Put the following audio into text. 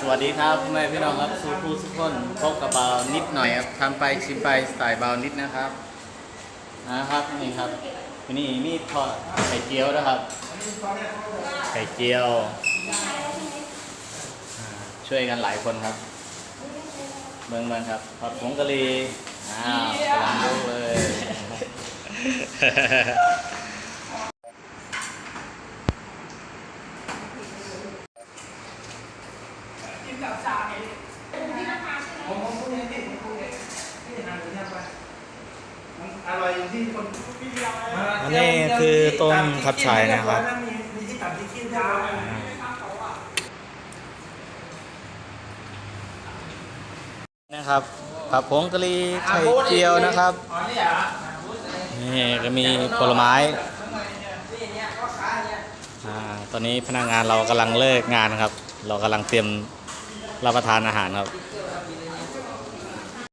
สวัสดีครับพ่อแม่พี่น้องครับสู้ผู้ทุกคนพบกับเบานิดหน่อยครับทำไปชิมไปสไตล์เบานิดนะครับนะครับนี่ครับวันนี้มีทอดไข่เจียวนะครับไข่เจียว ช่วยกันหลายคนครับเมืองเมืองครับทอดผงกะหรี่อ้าวกำลั งลุกเลยผมผมพูดเองพี่ผมพูดเองพี่หาหรือยังไปมันอร่อยอยู่ที่คนอันนี้คือต้มขับฉ่ายนะครับมีมีที่ตัดที่ขี้เรียบร้อยนะครับผักผงกะหรี่ไข่เจียวนะครับอ๋อนี่เหรอนี่ก็มีผลไม้อ่าตอนนี้พนักงานเรากำลังเลิกงานครับ เรากำลังเตรียม รับประทานอาหารครับ